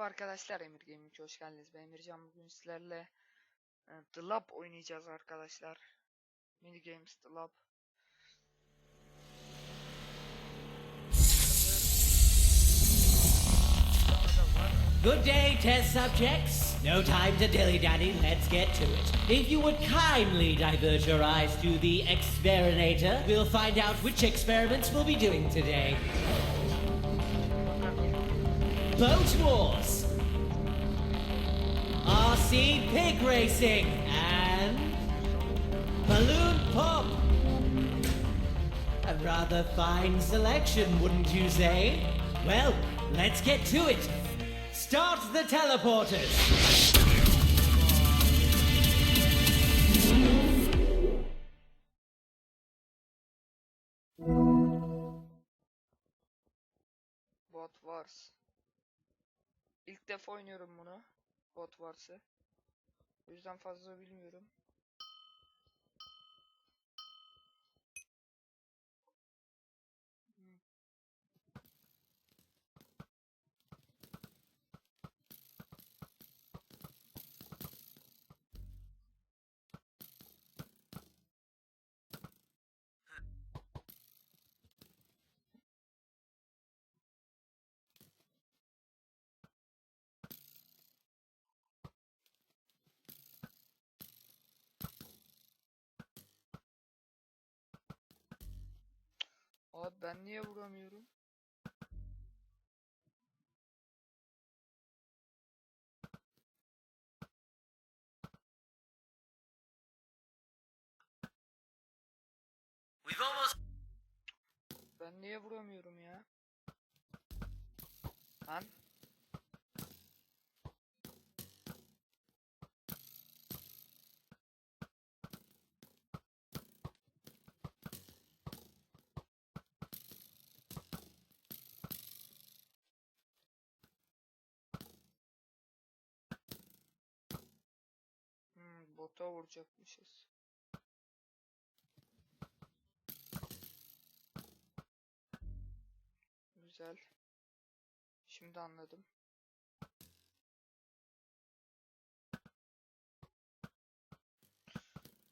Merhaba arkadaşlar Emir Gaming'e hoş geldiniz. Ben Emircan bugün sizlerle e, The Lab oynayacağız arkadaşlar. Mini Games The Lab. Good day, test subjects. No time to dilly-dally, let's get to it. If you would kindly divert your eyes to the experimentator, we'll find out which experiments we'll be doing today. Boat Wars, RC Pig Racing, and Balloon Pop. A rather fine selection, wouldn't you say? Well, let's get to it. Start the teleporters. Bot Wars. İlk defa oynuyorum bunu. Bot Wars'ı. O yüzden fazla bilmiyorum. Abi ben niye vuramıyorum? Ben niye vuramıyorum ya? Lan. Bota vuracakmışız. Güzel. Şimdi anladım.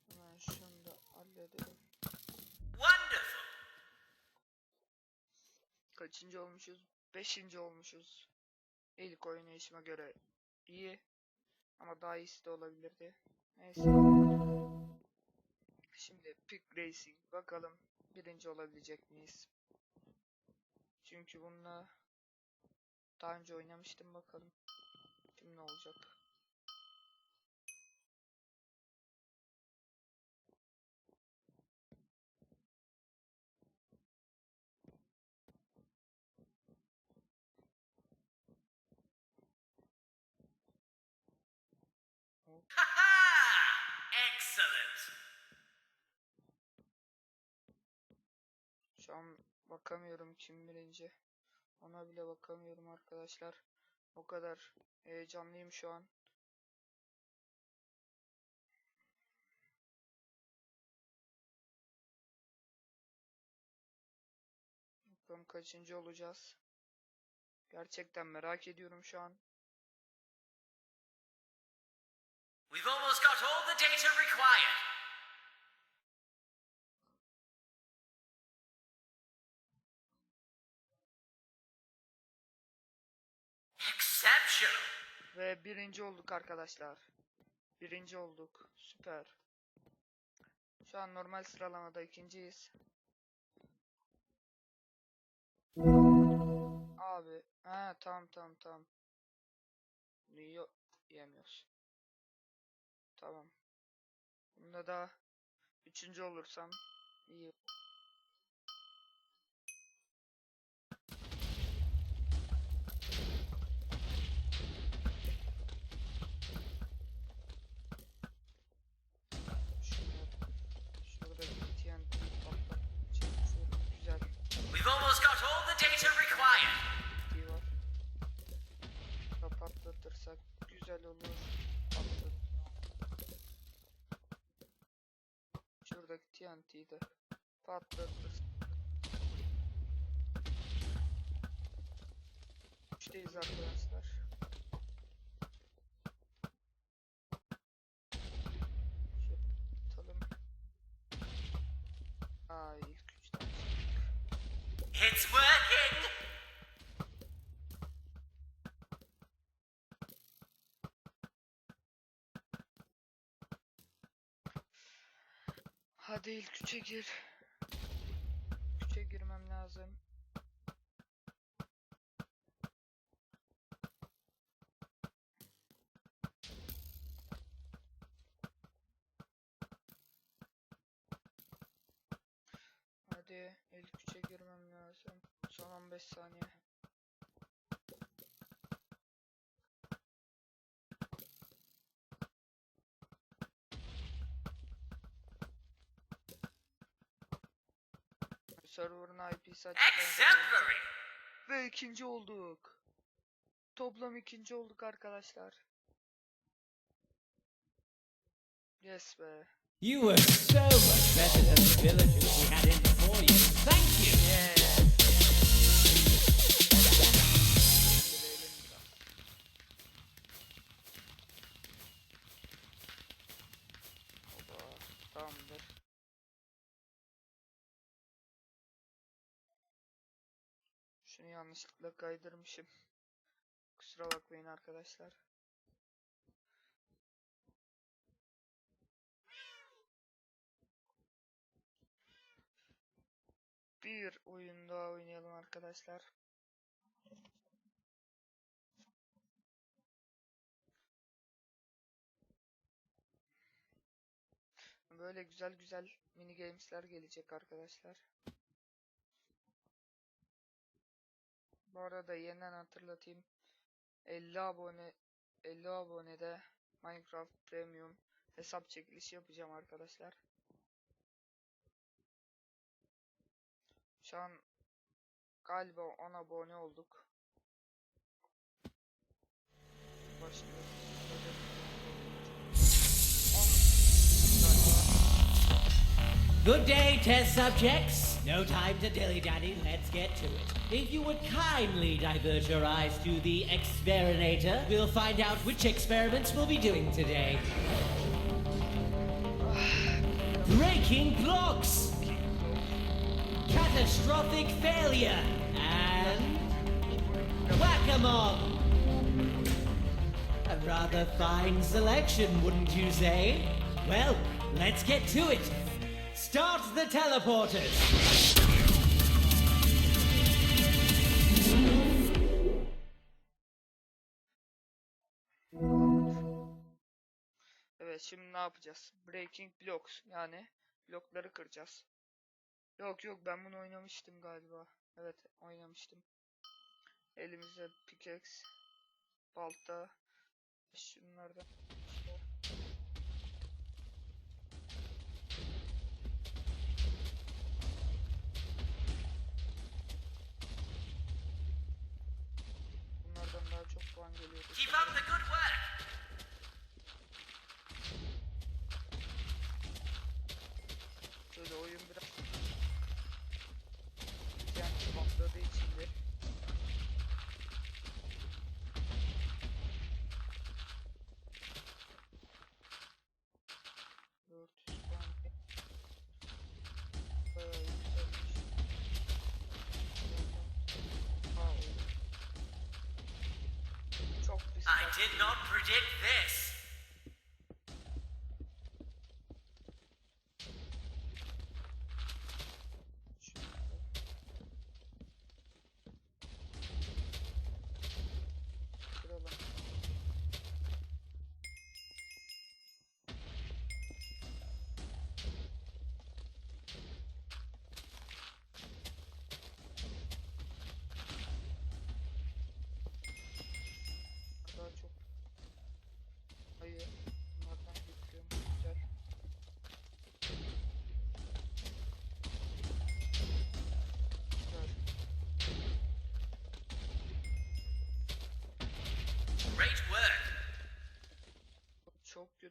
Hemen şunu da halledelim. wonderful. Kaçıncı olmuşuz? Beşinci olmuşuz. İlk oynayışıma göre iyi. Ama daha iyisi de olabilirdi. Neyse. Şimdi Pick Racing. Bakalım birinci olabilecek miyiz? Çünkü bununla daha önce oynamıştım bakalım. Şimdi ne olacak? Excellent. Şu an bakamıyorum kim birinci. Ona bile bakamıyorum arkadaşlar. O kadar heyecanlıyım şu an. Bakalım kaçıncı olacağız. Gerçekten merak ediyorum şu an. We've almost Exceptional. Ve birinci olduk arkadaşlar. Birinci olduk. Süper. Şu an normal sıralamada ikinciyiz. Abi. Ha tamam tamam tamam. Yiyor, yemiyoruz. Tamam. Bunda da üçüncü olursam iyi. Güzel olur. Patlat. Şuradaki TNT'yi de patlatırsak. Üçteyiz arkadaşlar. Hadi ilk üçe gir. Üçe girmem lazım. Hadi ilk üçe girmem lazım. Son 15 saniye. IP'si açık. Exemplary! Ve ikinci olduk. Toplam ikinci olduk arkadaşlar. Yes be. You were so much better than the villagers we had in yanlışlıkla kaydırmışım. Kusura bakmayın arkadaşlar. Bir oyun daha oynayalım arkadaşlar. Böyle güzel güzel mini games'ler gelecek arkadaşlar. Bu arada yeniden hatırlatayım. 50 abone 50 abonede Minecraft Premium hesap çekilişi yapacağım arkadaşlar. Şu an galiba 10 abone olduk. Başlıyoruz. Hadi. 10 Good day, test subjects. No time to dilly dally, let's get to it. If you would kindly divert your eyes to the experinator, we'll find out which experiments we'll be doing today. Breaking blocks! Catastrophic failure! And. Whack 'em all! A rather fine selection, wouldn't you say? Well, let's get to it. Start the teleporters! Evet şimdi ne yapacağız? Breaking blocks yani blokları kıracağız. Yok yok ben bunu oynamıştım galiba. Evet oynamıştım. Elimizde pickaxe, balta, şunlardan. Daha çok puan geliyordu. Keep up the good work! Şöyle oyun biraz yani patladığı için de Dört yüz puan did not predict this!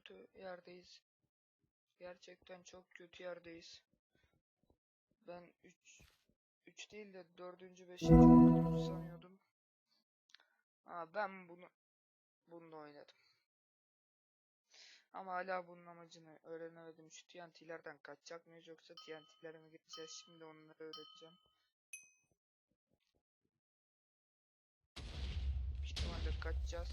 kötü yerdeyiz. Gerçekten çok kötü yerdeyiz. Ben 3 3 değil de 4. 5. sanıyordum. Aa, ben bunu bununla oynadım. Ama hala bunun amacını öğrenemedim. Şu TNT'lerden kaçacak mıyız yoksa TNT'lere mi gideceğiz? Şimdi onları öğreteceğim. Bir ihtimalle kaçacağız.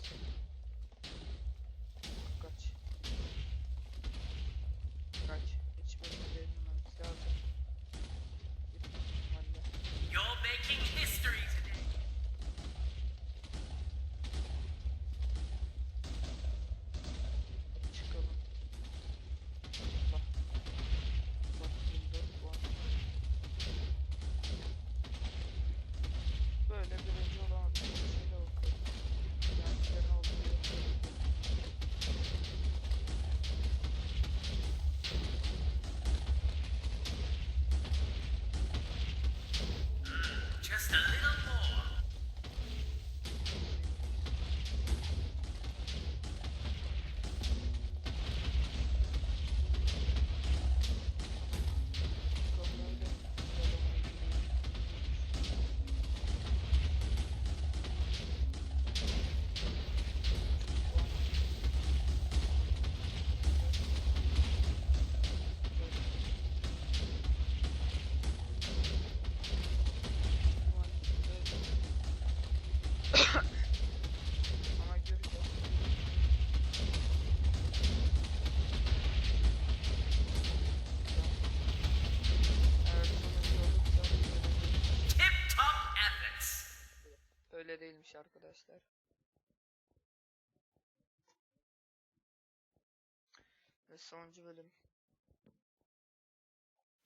Ve sonuncu bölüm.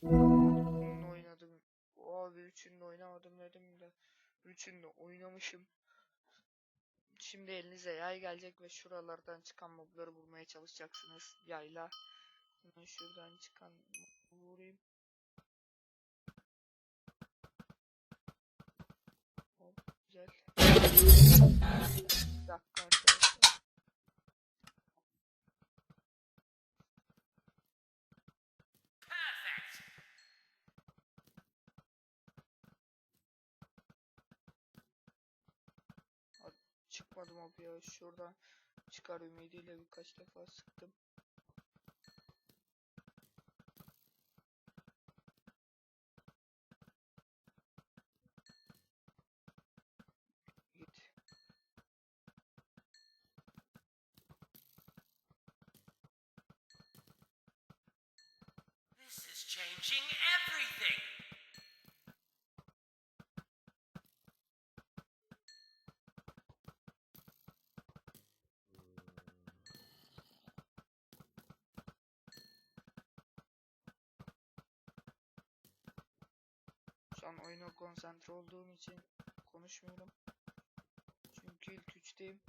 Bununla oynadım. Abi üçünde oynamadım dedim de. Üçünde oynamışım. Şimdi elinize yay gelecek ve şuralardan çıkan mobları vurmaya çalışacaksınız. Yayla. Hemen şuradan çıkan vurayım. Hop, güzel. Bir dakika arkadaşlar. Perfect. Çıkmadı mob ya. Şuradan çıkar ümidiyle birkaç defa sıktım. Şu an oyuna konsantre olduğum için konuşmuyorum. Çünkü ilk üçteyim.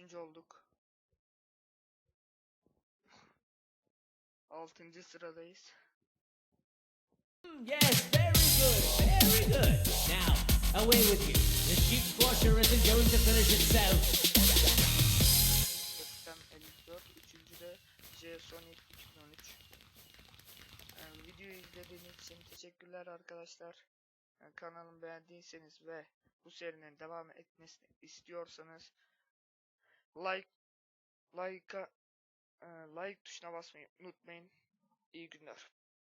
Üçüncü olduk. Altıncı sıradayız. Yes, very good, very good. Now, away with you. The sheep squasher isn't going to finish itself. Toplam 54. Üçüncü de J Sonic 2013. Yani videoyu izlediğiniz için teşekkürler arkadaşlar. Yani kanalımı beğendiyseniz ve bu serinin devam etmesini istiyorsanız like like'a like tuşuna basmayı unutmayın. İyi günler.